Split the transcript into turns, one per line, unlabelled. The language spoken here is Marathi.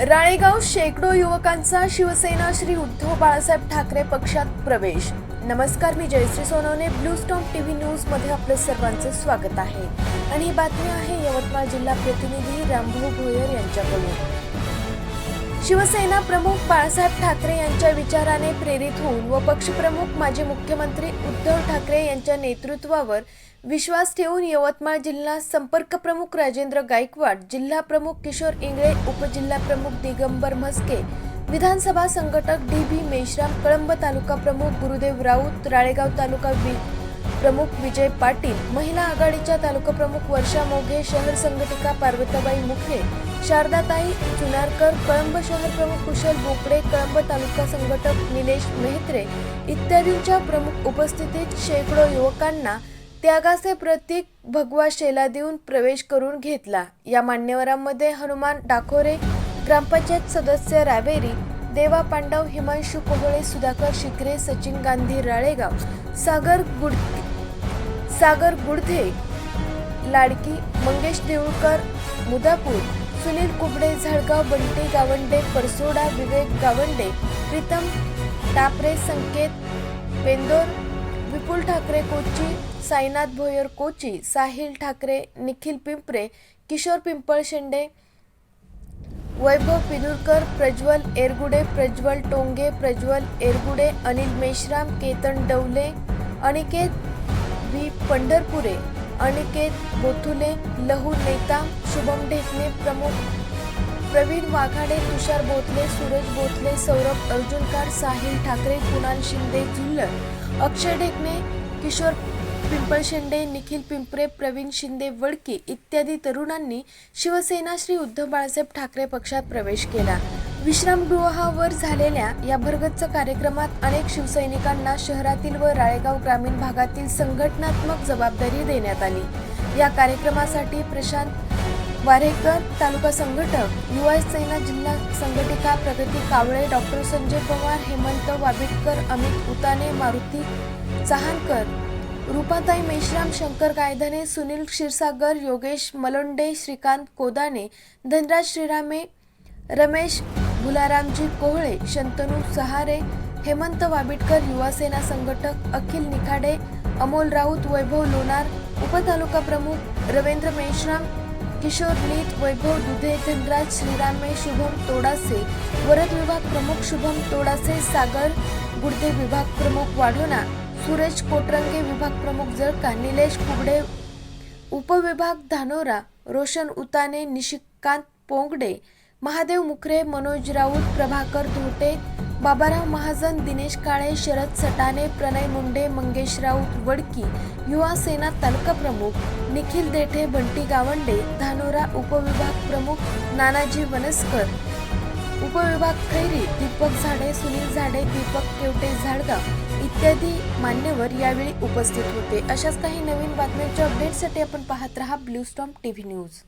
राळेगाव शेकडो युवकांचा शिवसेना श्री उद्धव बाळासाहेब ठाकरे पक्षात प्रवेश. नमस्कार मी Jayashree Sonawane. Blue storm TV न्यूजमध्ये आपलं सर्वांचं स्वागत आहे. आणि ही बातमी आहे यवतमाळ जिल्हा प्रतिनिधी रामभाऊ भोयर यांच्याकडून. शिवसेना प्रमुख बाळासाहेब ठाकरे यांच्या विचाराने प्रेरित होऊन व पक्षप्रमुख माजी मुख्यमंत्री उद्धव ठाकरे यांच्या नेतृत्वावर विश्वास ठेवून यवतमाळ जिल्हा संपर्क प्रमुख राजेंद्र गायकवाड जिल्हा प्रमुख किशोर इंगळे उपजिल्हा प्रमुख दिगंबर म्हस्के विधानसभा संघटक डी बी मेश्राम कळंब तालुका प्रमुख गुरुदेव राऊत राळेगाव तालुका प्रमुख विजय पाटील महिला आघाडीच्या तालुका प्रमुख वर्षा मोघे शहर संघटिका पार्वताबाई मुखे शारदाताई चुनारकर कळंब शहर प्रमुख कुशल बोकडे कळंब तालुका संघटक निलेश मेहत्रे इत्यादींच्या प्रमुख उपस्थितीत शेकडो युवकांना त्यागाचे प्रतीक भगवा शेला देऊन प्रवेश करून घेतला. या मान्यवरांमध्ये हनुमान डाकोरे ग्रामपंचायत सदस्य रावेरी देवा पांडव हिमांशू कोहळे सुधाकर शिकरे सचिन गांधी राळेगाव सागर गुड सागर गुडधे लाडकी मंगेश देऊळकर मुदापूर सुनील कुबडे झळगाव बंटी गावंडे परसोडा विवेक गावंडे प्रीतम टापरे संकेत पेंदोर विपुल ठाकरे कोची साईनाथ भोयर कोची साहिल ठाकरे निखिल पिंपरे किशोर पिंपळ शेंडे वैभव पिदुरकर प्रज्वल एरगुडे प्रज्वल टोंगे प्रज्वल एरगुडे अनिल मेश्राम केतन डवले अनिकेत व्ही पंढरपुरे अनिकेत बोथुले लहू नेता शुभम ढेकणे प्रमुख. प्रवीण वाघाडे तुषार बोथले सूरज बोथले सौरभ अर्जुनकार साहिल ठाकरे कुणाल शिंदे जुल्लर. अक्षय ढेकणे किशोर पिंपळ शिंदे निखिल पिंपरे प्रवीण शिंदे वडकी इत्यादी तरुणांनी शिवसेना श्री उद्धव बाळासाहेब ठाकरे पक्षात प्रवेश केला. विश्रामगृहावर झालेल्या या भरगच्च कार्यक्रमात अनेक शिवसैनिकांना शहरातील व राळेगाव ग्रामीण भागातील संघटनात्मक जबाबदारी देण्यात आली. या कार्यक्रमासाठी प्रशांत वारेकर तालुका संघटक युवा सेना जिल्हा संघटिका प्रगती कावळे डॉक्टर संजय पवार हेमंत वाबिटकर अमित उताने मारुती चहानकर रूपाताई मेश्राम शंकर गायधने सुनील क्षीरसागर योगेश मलोंडे श्रीकांत कोदाने धनराज श्रीरामे रमेश गुलारामजी कोहळे शंतनू सहारे हेमंत वाबिटकर युवासेना संघटक अखिल निखाडे अमोल राऊत वैभव लोणार उपतालुका प्रमुख रवींद्र मेश्राम किशोर नीत वैभव दुधे धनराज श्रीरामे शुभम तोडासे वरद विभाग प्रमुख शुभम तोडासे सागर गुडदे विभाग प्रमुख वाढोणा सुरेश कोटरंगे विभाग प्रमुख जळका निलेश कुबडे उपविभाग धानोरा रोशन उताने निशिकांत पोंगडे महादेव मुखरे मनोज राऊत प्रभाकर धोटे बाबाराव महाजन दिनेश काळे शरद सटाने प्रणय मुंडे मंगेश राऊत वडकी युवा सेना तालुका प्रमुख निखिल देठे बंटी गावंडे धानोरा उपविभाग प्रमुख नानाजी वनस्कर. उपविभाग खैरी दीपक झाडे सुनील झाडे दीपक केवटे झाडगाव इत्यादी मान्यवर यावेळी उपस्थित होते. अशाच काही नवीन बातम्यांच्या अपडेटसाठी आपण पाहत रहा ब्लू स्टॉम टीव्ही न्यूज.